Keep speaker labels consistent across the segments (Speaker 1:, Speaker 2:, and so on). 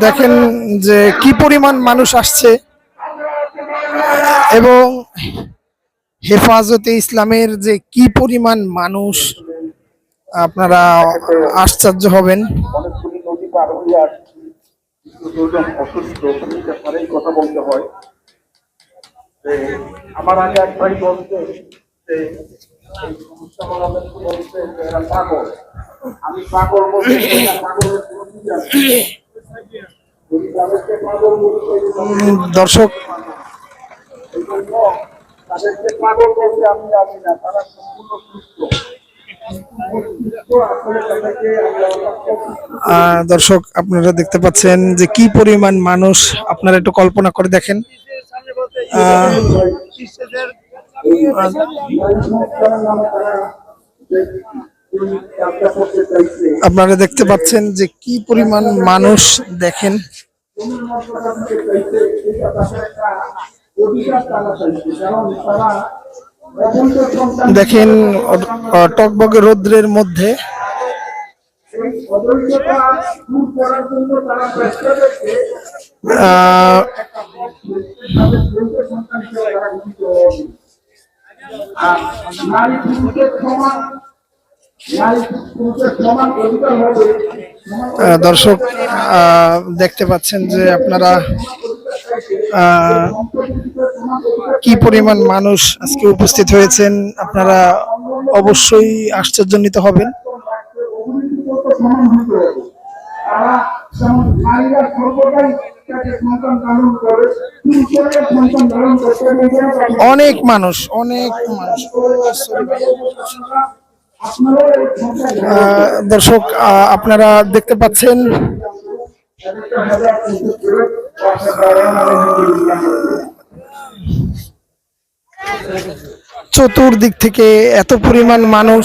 Speaker 1: দেখেন যে কি পরিমাণ মানুষ আসছে এবং হেফাজতে ইসলামের যে কি পরিমাণ মানুষ আপনারা আশ্চর্য হবেন।
Speaker 2: কথা বলতে হয়। যে আমার আগে এক ভাই যে সমস্যা বলাদেরকে বলছে যে এরা পাগল। আমি পাগল বলতে পাগলের কোনো
Speaker 1: দর্শক।
Speaker 2: তাদেরকে পাগল বলতে আমি জানি না তারা সম্পূর্ণ সুস্থ। সুস্থ আসলে তাদেরকে আমরা
Speaker 1: আহ, দর্শক আপনারা দেখতে পাচ্ছেন যে কি পরিমাণ মানুষ আপনারা একটু কল্পনা করে দেখেন। আপনারা দেখতে পাচ্ছেন যে কি পরিমাণ মানুষ দেখেন। দেখেন টকবগে রৌদ্রের মধ্যে
Speaker 2: নারী পুরুষের সমান নারী পুরুষের সমান অধিকার হবে।
Speaker 1: দর্শক দেখতে পাচ্ছেন যে আপনারা কি পরিমাণ মানুষ আজকে উপস্থিত হয়েছেন আপনারা অবশ্যই আশ্চর্যান্বিত হবেন।
Speaker 2: তারা সর্বদাই
Speaker 1: অনেক মানুষ অনেক মানুষ। দর্শক আপনারা দেখতে পাচ্ছেন। চতুর্দিক থেকে এত পরিমাণ মানুষ।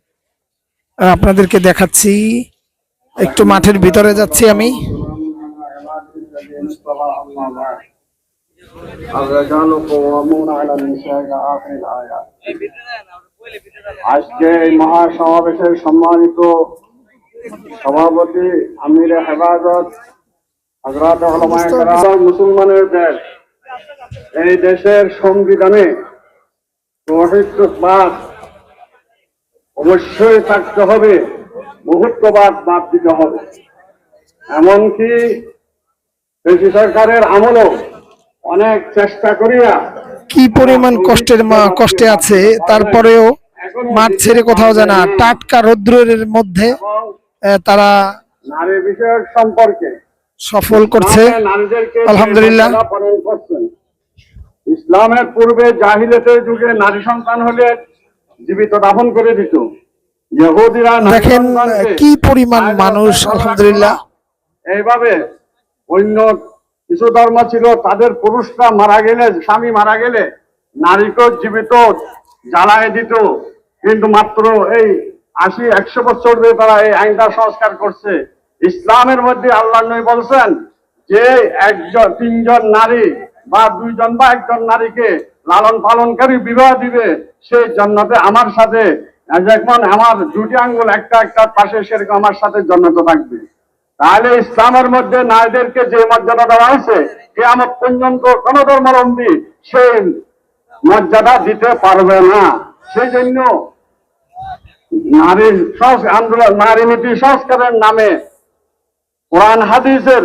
Speaker 1: আপনাদেরকে দেখাচ্ছি। একটু মাঠের ভিতরে যাচ্ছি আমি।
Speaker 2: আজকে এই মহাসমাবেশের সম্মানিত সভাপতি আমির হেফাজত হাজরাত মুসলমানের দেশ। এই দেশের সংবিধানে অবশ্যই থাকতে হবে মুহূর্তবাদ বাদ দিতে হবে এমনকি পেশি সরকারের আমলও অনেক চেষ্টা করিয়া
Speaker 1: কি পরিমাণ কষ্টের মা কষ্টে আছে তারপরেও মাঠ ছেড়ে কোথাও যায় না টাটকা রৌদ্রের মধ্যে তারা
Speaker 2: নারী বিষয়ক সম্পর্কে
Speaker 1: সফল করছে আলহামদুলিল্লাহ।
Speaker 2: করছেন। ইসলামের পূর্বে জাহিলিয়াতের যুগে নারী সন্তান হলে জীবিত দাফন করে দিত
Speaker 1: দেখেন কি পরিমাণ মানুষ আলহামদুলিল্লাহ।
Speaker 2: এইভাবে অন্য কিছু ধর্ম ছিল তাদের পুরুষরা মারা গেলে স্বামী মারা গেলে নারীকেও জীবিত জ্বালায় দিত। কিন্তু মাত্র এই আশি একশো বছর ধরে তারা এই আইনটা সংস্কার করছে। ইসলামের মধ্যে আল্লাহ নবী বলছেন যে একজন তিনজন নারী বা দুইজন বা একজন নারীকে লালন পালনকারী বিবাহ দিবে, সেই জন্নতে আমার সাথে যেমন আমার দুটি আঙ্গুল একটা একটা পাশে, সেরকম আমার সাথে জন্নত থাকবে। তাহলে ইসলামের মধ্যে নারীদেরকে যে মর্যাদা দেওয়া হয়েছে, কেয়ামত পর্যন্ত কোন ধর্মাবলম্বী সেই মর্যাদা দিতে পারবে না। সেই জন্য নারীর আন্দোলন, নারী নীতি সংস্কারের নামে কোরআন, হাদিসের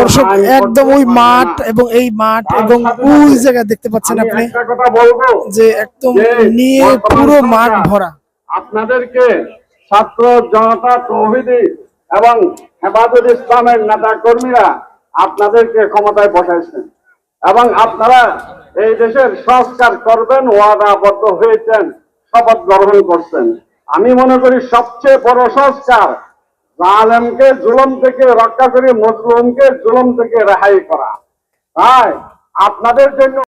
Speaker 1: দর্শক একদম ওই মাঠ এবং এই মাঠ এবং ওই জায়গায় দেখতে পাচ্ছেন আপনি
Speaker 2: একটা কথা বলব।
Speaker 1: যে একদম নিয়ে পুরো মাঠ ভরা।
Speaker 2: আপনাদেরকে ছাত্র জনতা তৌহিদি এবং হেফাজত ইসলামের নেতা কর্মীরা আপনাদেরকে ক্ষমতায় বসাইছেন। এবং আপনারা এই দেশের সংস্কার করবেন ওয়াদাবদ্ধ হয়েছেন শপথ গ্রহণ করছেন। আমি মনে করি সবচেয়ে বড় সংস্কার জালেমকে জুলম থেকে রক্ষা করে মজলুমকে জুলম থেকে রেহাই করা। আপনাদের জন্য